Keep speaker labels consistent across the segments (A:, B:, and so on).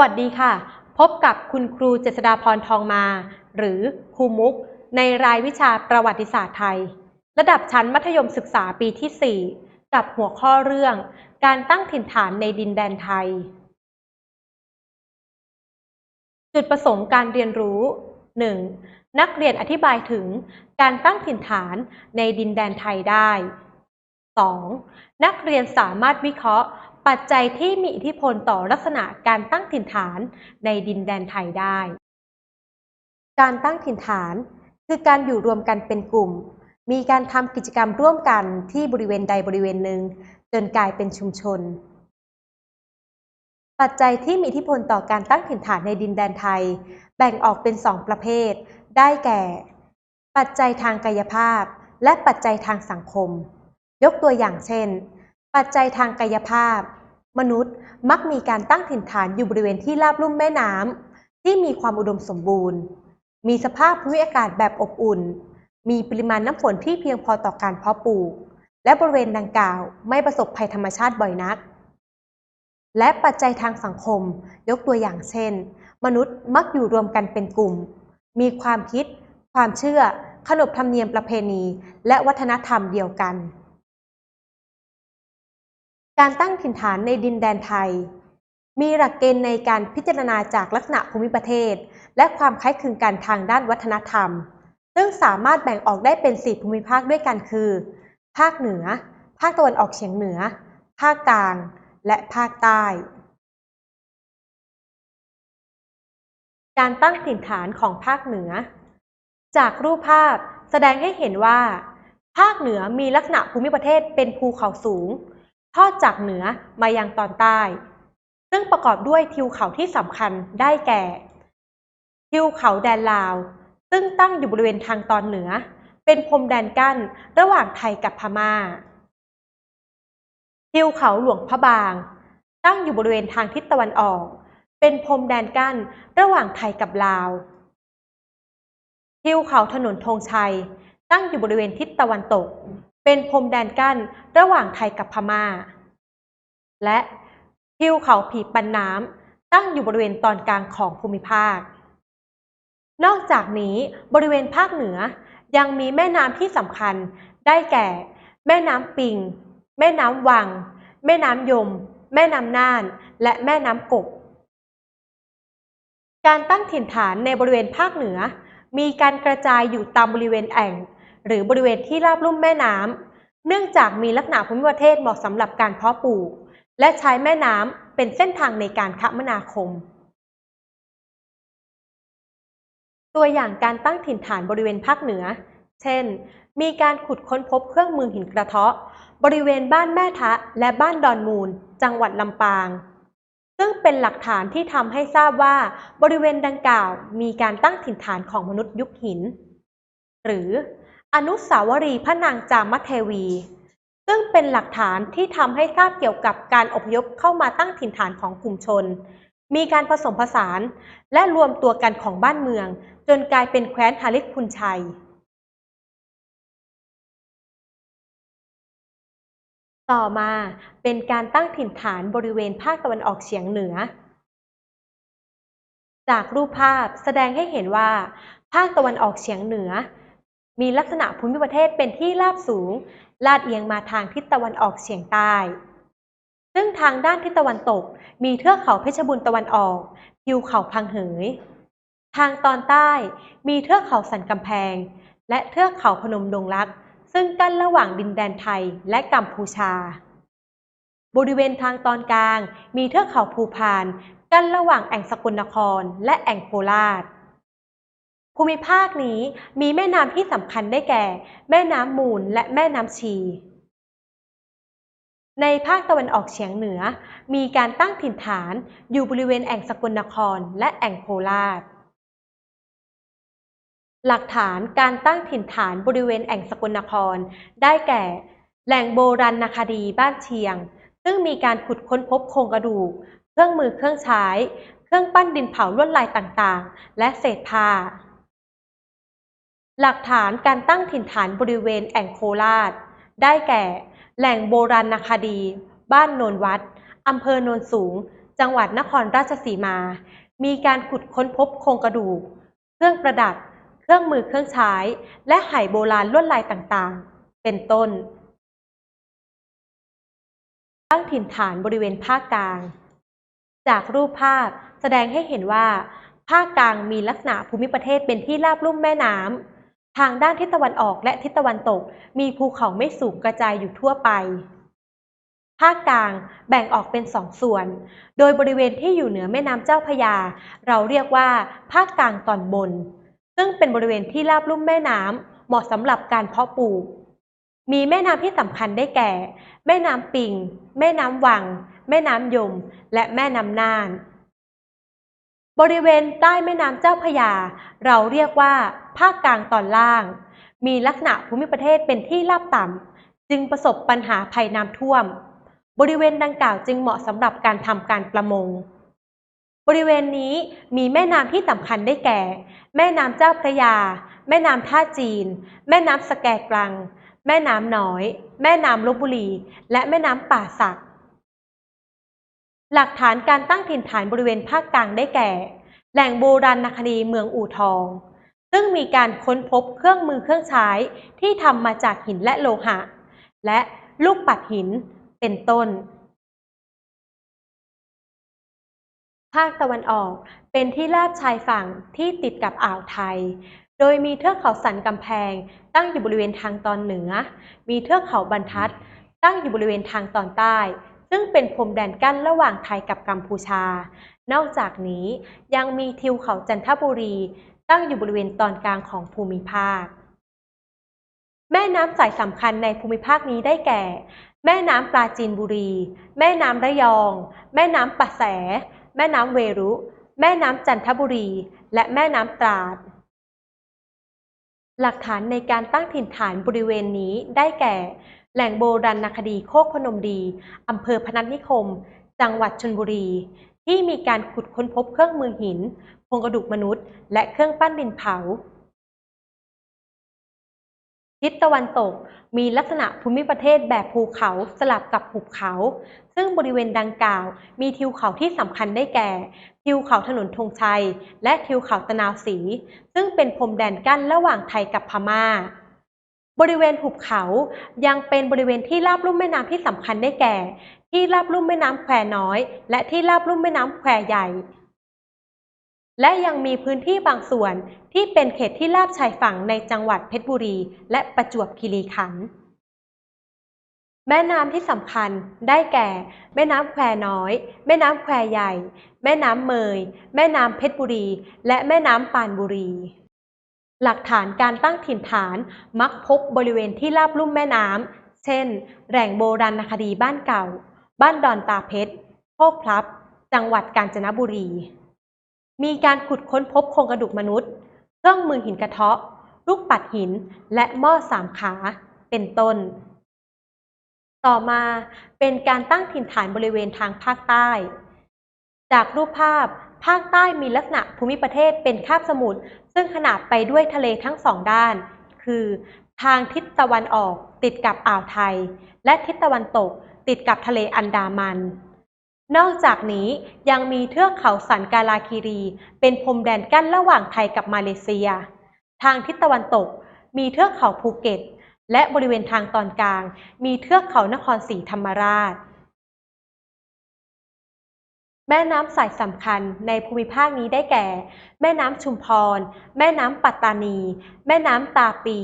A: วัสดีค่ะ พบกับคุณครูเจษฎาพรทองมา หรือครูมุก ในรายวิชาประวัติศาสตร์ไทย ระดับชั้นมัธยมศึกษาปีที่ 4 กับหัวข้อเรื่อง การตั้งถิ่นฐานในดินแดนไทย จุดประสงค์การเรียนรู้ 1. นักเรียนอธิบายถึงการตั้งถิ่นฐานในดินแดนไทยได้ 2. นักเรียนสามารถวิเคราะห์ ปัจจัยที่มีอิทธิพลต่อลักษณะการตั้งถิ่นฐานในดินแดนไทยได้ การตั้งถิ่นฐาน คือการอยู่รวมกันเป็นกลุ่ม มีการทำกิจกรรมร่วมกันที่บริเวณใดบริเวณหนึ่ง จนกลายเป็นชุมชน ปัจจัยที่มีอิทธิพลต่อการตั้งถิ่นฐานในดินแดนไทย แบ่งออกเป็นสองประเภท ได้แก่ ปัจจัยทางกายภาพ และปัจจัยทางสังคม ยกตัวอย่างเช่น ปัจจัยทางกายภาพ มนุษย์มักมีการตั้งถิ่นฐานอยู่บริเวณที่ราบลุ่มแม่น้ำที่มีความอุดมสมบูรณ์ มีสภาพภูมิอากาศแบบอบอุ่น มีปริมาณน้ำฝนที่เพียงพอต่อการเพาะปลูก และบริเวณดังกล่าวไม่ประสบภัยธรรมชาติบ่อยนัก และปัจจัยทางสังคม ยกตัวอย่างเช่น มนุษย์มักอยู่รวมกันเป็นกลุ่ม มีความคิด ความเชื่อ ขนบธรรมเนียมประเพณี และวัฒนธรรมเดียวกัน การตั้งถิ่นฐานในดินแดนไทย มีหลักเกณฑ์ในการพิจารณาจากลักษณะภูมิประเทศ และความคล้ายคลึงกันทางด้านวัฒนธรรม ซึ่งสามารถแบ่งออกได้เป็น 4 ภูมิภาคด้วยกันคือ ภาคเหนือ ภาคตะวันออกเฉียงเหนือ ภาคกลาง และภาคใต้ การตั้งถิ่นฐานของภาคเหนือ จากรูปภาพแสดงให้เห็นว่า ภาคเหนือมีลักษณะภูมิประเทศเป็นภูเขาสูง ทอดจากเหนือมายังตอนใต้ ซึ่งประกอบด้วยทิวเขาที่สำคัญได้แก่ ทิวเขาแดนลาว ซึ่งตั้งอยู่บริเวณทางตอนเหนือ เป็นพรมแดนกั้นระหว่างไทยกับพม่า ทิวเขาหลวงพระบาง ตั้งอยู่บริเวณทางทิศตะวันออก เป็นพรมแดนกั้นระหว่างไทยกับลาว ทิวเขาถนนธงชัย ตั้งอยู่บริเวณทิศตะวันตก เป็นพรมแดนกั้นระหว่างไทยกับพม่า และทิวเขาผีปันน้ำตั้งอยู่บริเวณตอนกลางของภูมิภาค นอกจากนี้บริเวณภาคเหนือยังมีแม่น้ำที่สำคัญได้แก่ แม่น้ำปิง แม่น้ำวัง แม่น้ำยม แม่น้ำน่าน และแม่น้ำกกการตั้งถิ่นฐานในบริเวณภาคเหนือ มีการกระจายอยู่ตามบริเวณแอ่ง หรือบริเวณที่ราบลุ่มแม่น้ำเนื่องจากมีลักษณะภูมิประเทศเหมาะสำหรับการเพาะปลูก และใช้แม่น้ำเป็นเส้นทางในการคมนาคม ตัวอย่างการตั้งถิ่นฐานบริเวณภาคเหนือ เช่น มีการขุดค้นพบเครื่องมือหินกระเทาะ บริเวณบ้านแม่ทะ และบ้านดอนมูล จังหวัดลำปางซึ่งเป็นหลักฐานที่ทำให้ทราบว่าบริเวณดังกล่าวมีการตั้งถิ่นฐานของมนุษย์ยุคหิน หรือ อนุสาวรีย์พระนางจามเทวี ซึ่งเป็นหลักฐานที่ทำให้ทราบเกี่ยวกับการอพยพเข้ามาตั้งถิ่นฐานของกลุ่มชน มีการผสมผสาน และรวมตัวกันของบ้านเมือง จนกลายเป็นแคว้นฮาริสพุนชัย ต่อมาเป็นการตั้งถิ่นฐานบริเวณภาคตะวันออกเฉียงเหนือ จากรูปภาพแสดงให้เห็นว่า ภาคตะวันออกเฉียงเหนือ มีลักษณะภูมิประเทศเป็นที่ราบสูง ลาดเอียงมาทางทิศตะวันออกเฉียงใต้ ซึ่งทางด้านทิศตะวันตก มีเทือกเขาเพชรบุญตะวันออกทิวเขาพังเหย ทางตอนใต้มีเทือกเขาสันกำแพง และเทือกเขาพนมดงรัก ซึ่งกั้นระหว่างดินแดนไทยและกัมพูชา บริเวณทางตอนกลาง มีเทือกเขาภูพาน กั้นระหว่างแอ่งสกลนครและแอ่งโคราช ภูมิภาคนี้มีแม่น้ำที่สำคัญได้แก่ แม่น้ำมูลและแม่น้ำชี ในภาคตะวันออกเฉียงเหนือ มีการตั้งถิ่นฐานอยู่บริเวณแอ่งสกลนครและแอ่งโคราช หลักฐานการตั้งถิ่นฐานบริเวณแอ่งสกลนคร ได้แก่ แหล่งโบราณคดีบ้านเชียง ซึ่งมีการขุดค้นพบโครงกระดูก เครื่องมือเครื่องใช้ เครื่องปั้นดินเผาลวดลายต่างๆ และเศษผ้า หลักฐานการตั้งถิ่นฐานบริเวณแอ่งโคราช ได้แก่ แหล่งโบราณคดี บ้านโนนวัดอำเภอโนนสูง จังหวัดนครราชสีมา มีการขุดค้นพบโครงกระดูก เครื่องประดับ เครื่องมือเครื่องใช้ และไหโบราณลวดลายต่างๆ เป็นต้น ตั้งถิ่นฐานบริเวณภาคกลาง จากรูปภาพแสดงให้เห็นว่าภาคกลางมีลักษณะภูมิประเทศเป็นที่ราบลุ่มแม่น้ำ ทางด้านทิศตะวันออกและทิศตะวันตก มีภูเขาไม่สูงกระจายอยู่ทั่วไป ภาคกลางแบ่งออกเป็นสองส่วน โดยบริเวณที่อยู่เหนือแม่น้ำเจ้าพยา เราเรียกว่าภาคกลางตอนบน ซึ่งเป็นบริเวณที่ราบลุ่มแม่น้ำเหมาะสำหรับการเพาะปลูก มีแม่น้ำที่สำคัญได้แก่ แม่น้ำปิง แม่น้ำวัง แม่น้ำยม และแม่น้ำน่าน บริเวณใต้แม่น้ำเจ้าพระยา เราเรียกว่า ภาคกลางตอนล่าง มีลักษณะภูมิประเทศเป็นที่ราบต่ำจึงประสบปัญหาภัยน้ำท่วม บริเวณดังกล่าวจึงเหมาะสำหรับการทำการประมง บริเวณนี้มีแม่น้ำที่สำคัญได้แก่ แม่น้ำเจ้าพระยา แม่น้ำท่าจีน แม่น้ำสแกกลัง แม่น้ำน้อย แม่น้ำลบบุรี และแม่น้ำป่าสัก หลักฐานการตั้งถิ่นฐานบริเวณภาคกลางได้แก่ แหล่งโบราณคดีเมืองอู่ทอง ซึ่งมีการค้นพบเครื่องมือเครื่องใช้ที่ทำมาจากหินและโลหะ และลูกปัดหินเป็นต้น ภาคตะวันออกเป็นที่ราบชายฝั่งที่ติดกับอ่าวไทย โดยมีเทือกเขาสันกำแพงตั้งอยู่บริเวณทางตอนเหนือ มีเทือกเขาบรรทัด ตั้งอยู่บริเวณทางตอนใต้ ซึ่งเป็นพรมแดนกั้นระหว่างไทยกับกัมพูชา นอกจากนี้ยังมีทิวเขาจันทบุรี ตั้งอยู่บริเวณตอนกลางของภูมิภาค แม่น้ำสายสำคัญในภูมิภาคนี้ได้แก่ แม่น้ำปราจีนบุรี แม่น้ำระยอง แม่น้ำปะแส แม่น้ำเวรุ แม่น้ำจันทบุรี และแม่น้ำตราดหลักฐานในการตั้งถิ่นฐานบริเวณนี้ได้แก่ แหล่งโบราณคดีโคกพนมดีอำเภอพนัสนิคม จังหวัดชลบุรี ที่มีการขุดค้นพบเครื่องมือหินโครงกระดูกมนุษย์ และเครื่องปั้นดินเผา ทิศตะวันตกมีลักษณะภูมิประเทศแบบภูเขาสลับกับหุบเขา ซึ่งบริเวณดังกล่าว มีทิวเขาที่สำคัญได้แก่ ทิวเขาถนนธงชัย และทิวเขาตะนาวศรีซึ่งเป็นพรมแดนกั้นระหว่างไทยกับพม่า บริเวณหุบเขายังเป็นบริเวณที่ราบลุ่มแม่น้ำที่สำคัญได้แก่ ที่ราบลุ่มแม่น้ำแควน้อย และที่ราบลุ่มแม่น้ำแควใหญ่ และยังมีพื้นที่บางส่วนที่เป็นเขตที่ราบชายฝั่งในจังหวัดเพชรบุรี และประจวบคีรีขันธ์แม่น้ำที่สำคัญได้แก่ แม่น้ำแควน้อย แม่น้ำแควใหญ่ แม่น้ำเมย แม่น้ำเพชรบุรี และแม่น้ำปานบุรี หลักฐานการตั้งถิ่นฐานมักพบบริเวณที่ราบลุ่มแม่น้ำ เช่น แหล่งโบราณคดีบ้านเก่า บ้านดอนตาเพชร โคกพลับ จังหวัดกาญจนบุรี มีการขุดค้นพบโครงกระดูกมนุษย์ เครื่องมือหินกระเทาะ ลูกปัดหิน และหม้อสามขา เป็นต้น ต่อมาเป็นการตั้งถิ่นฐานบริเวณทางภาคใต้ จากรูปภาพ ภาคใต้มีลักษณะภูมิประเทศเป็นคาบสมุทรซึ่งขนาบไปด้วยทะเลทั้งสองด้าน คือ ทางทิศตะวันออกติดกับอ่าวไทย และทิศตะวันตกติดกับทะเลอันดามัน นอกจากนี้ยังมีเทือกเขาสันกาลาคีรี เป็นพรมแดนกั้นระหว่างไทยกับมาเลเซีย ทางทิศตะวันตก มีเทือกเขาภูเก็ต และบริเวณทางตอนกลาง มีเทือกเขานครศรีธรรมราช แม่น้ำสายสำคัญในภูมิภาคนี้ได้แก่ แม่น้ำชุมพร แม่น้ำปัตตานี แม่น้ำตาปี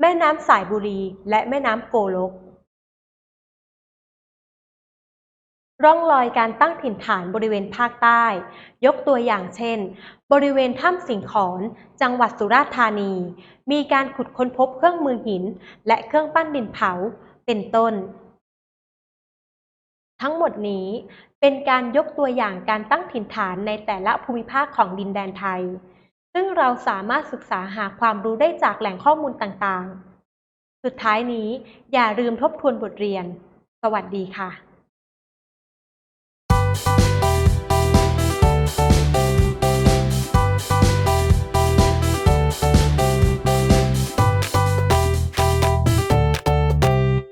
A: แม่น้ำสายบุรี และแม่น้ำโกลก ร่องรอยการตั้งถิ่นฐานบริเวณภาคใต้ ยกตัวอย่างเช่น บริเวณถ้ำสิงขอน จังหวัดสุราษฎร์ธานี มีการขุดค้นพบเครื่องมือหิน และเครื่องปั้นดินเผา เป็นต้น ทั้งหมดนี้เป็นการยกตัวอย่างการตั้งถิ่นฐานในแต่ละภูมิภาคของดินแดนไทย ซึ่งเราสามารถศึกษาหาความรู้ได้จากแหล่งข้อมูลต่างๆ สุดท้ายนี้อย่าลืมทบทวนบทเรียน สวัสดีค่ะ